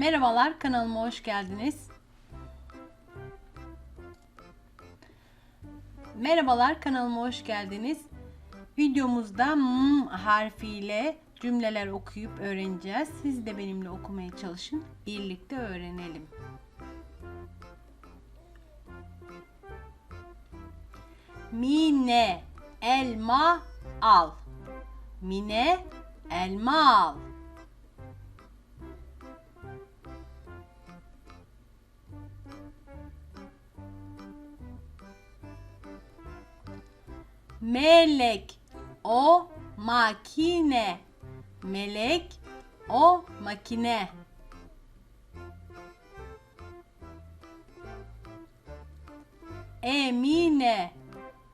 Merhabalar kanalıma hoş geldiniz. Merhabalar kanalıma hoş geldiniz. Videomuzda m harfiyle cümleler okuyup öğreneceğiz. Siz de benimle okumaya çalışın. Birlikte öğrenelim. Mine elma al. Mine elma al. Melek o makine. Melek o makine. Emine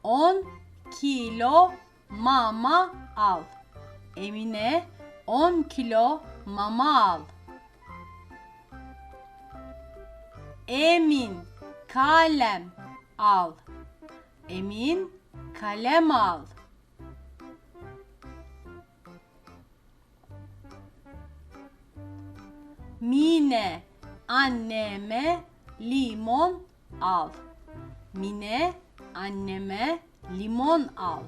10 kilo mama al. Emine 10 kilo mama al. Emin kalem al. Emin kalem al. Mine anneme limon al. Mine anneme limon al.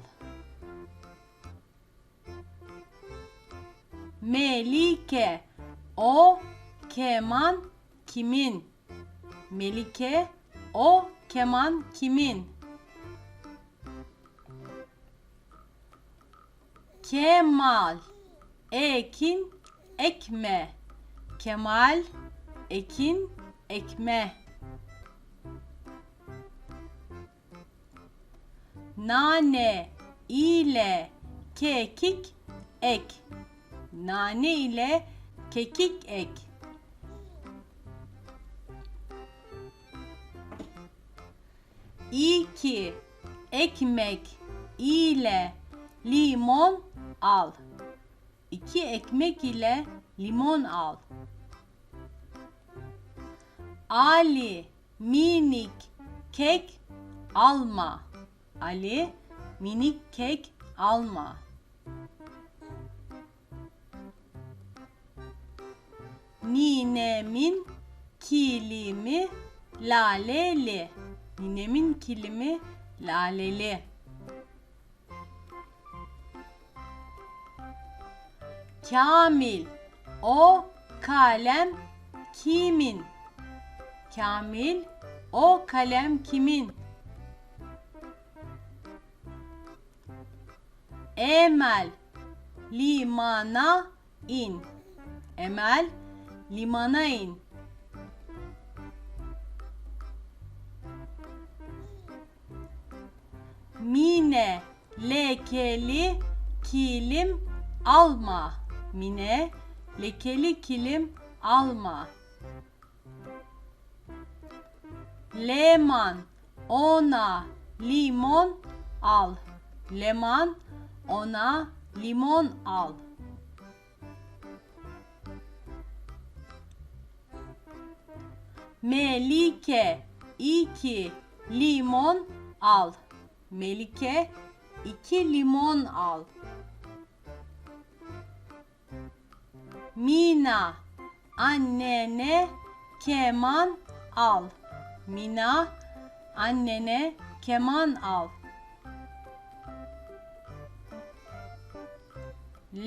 Melike o keman kimin? Melike o keman kimin? Kemal. Ekin ekme. Kemal Ekin ekme. Nane ile kekik ek. Nane ile kekik ek. İki ekmek ile limon al. İki ekmek ile limon al. Ali minik kek alma. Ali minik kek alma. Ninemin kilimi laleli. Ninemin kilimi laleli. Kamil o kalem kimin? Kamil o kalem kimin? Emel limana in. Emel limana in. Mine lekeli kilim alma. Mine lekeli kilim alma. Leman ona limon al. Leman ona limon al. Melike iki limon al. Melike iki limon al. Mina annene keman al. Mina annene keman al.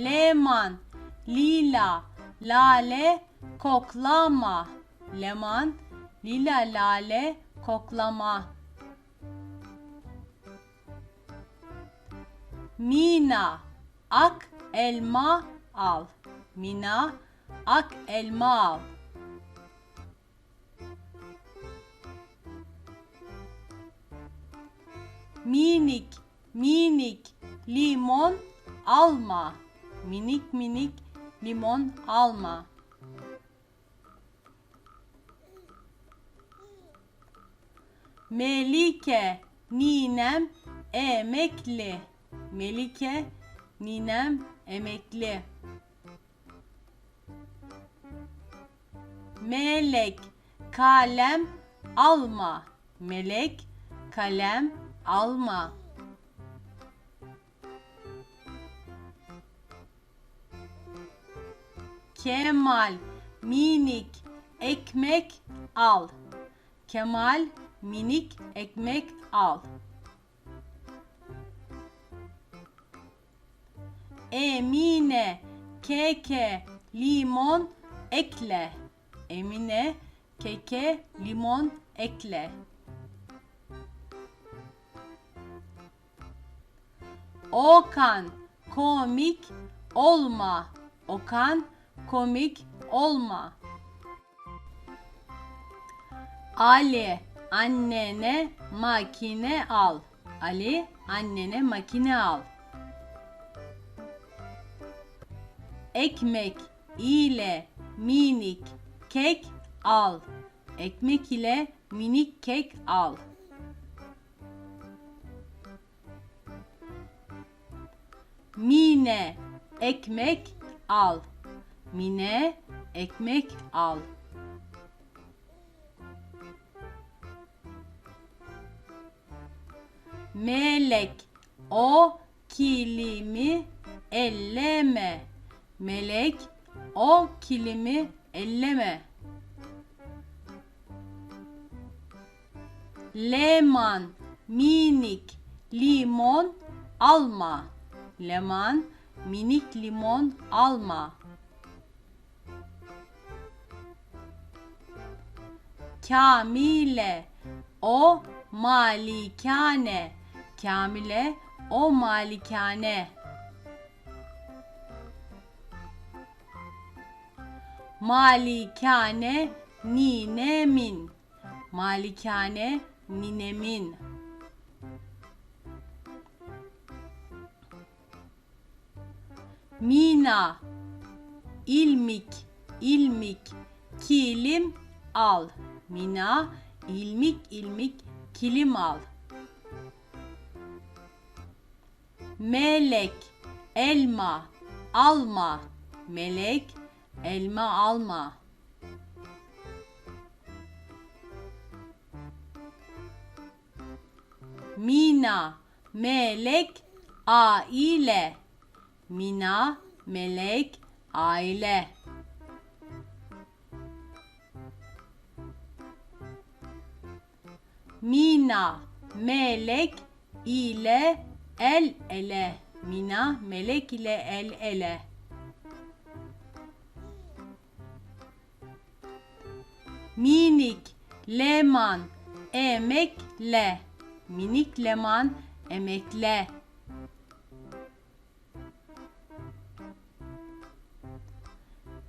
Leman lila lale koklama. Leman lila lale koklama. Mina ak elma al. Mina ak elma al. Minik minik limon alma. Minik minik limon alma. Melike ninem emekli. Melike ninem emekli. Melek kalem alma. Melek kalem alma. Kemal minik ekmek al. Kemal minik ekmek al. Emine keke limon ekle. Emine keke limon ekle. Okan komik olma. Okan komik olma. Ali annene makine al. Ali annene makine al. Ekmek ile minik kek al. Ekmek ile minik kek al. Mine ekmek al. Mine ekmek al. Melek o kilimi elleme. Melek o kilimi elleme. Leman minik limon alma. Leman minik limon alma. Kamile o malikane. Kamile o malikane. Malikane ninemin. Malikane ninemin. Mina ilmik ilmik kilim al. Mina ilmik ilmik kilim al. Melek elma alma. Melek elma alma. Mina melek aile. Mina melek aile. Mina melek ile el ele. Mina melek ile el ele. Minik leman emekle. Minik leman emekle.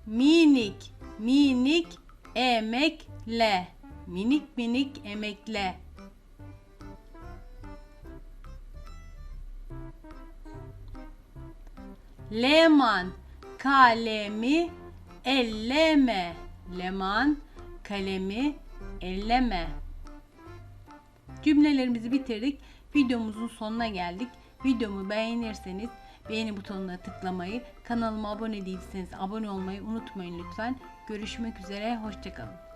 Minik minik emekle. Minik minik emekle. Leman kalemi elleme. Leman kalemi elleme. Cümlelerimizi bitirdik. Videomuzun sonuna geldik. Videomu beğenirseniz beğeni butonuna tıklamayı, kanalıma abone değilseniz abone olmayı unutmayın lütfen. Görüşmek üzere, hoşçakalın.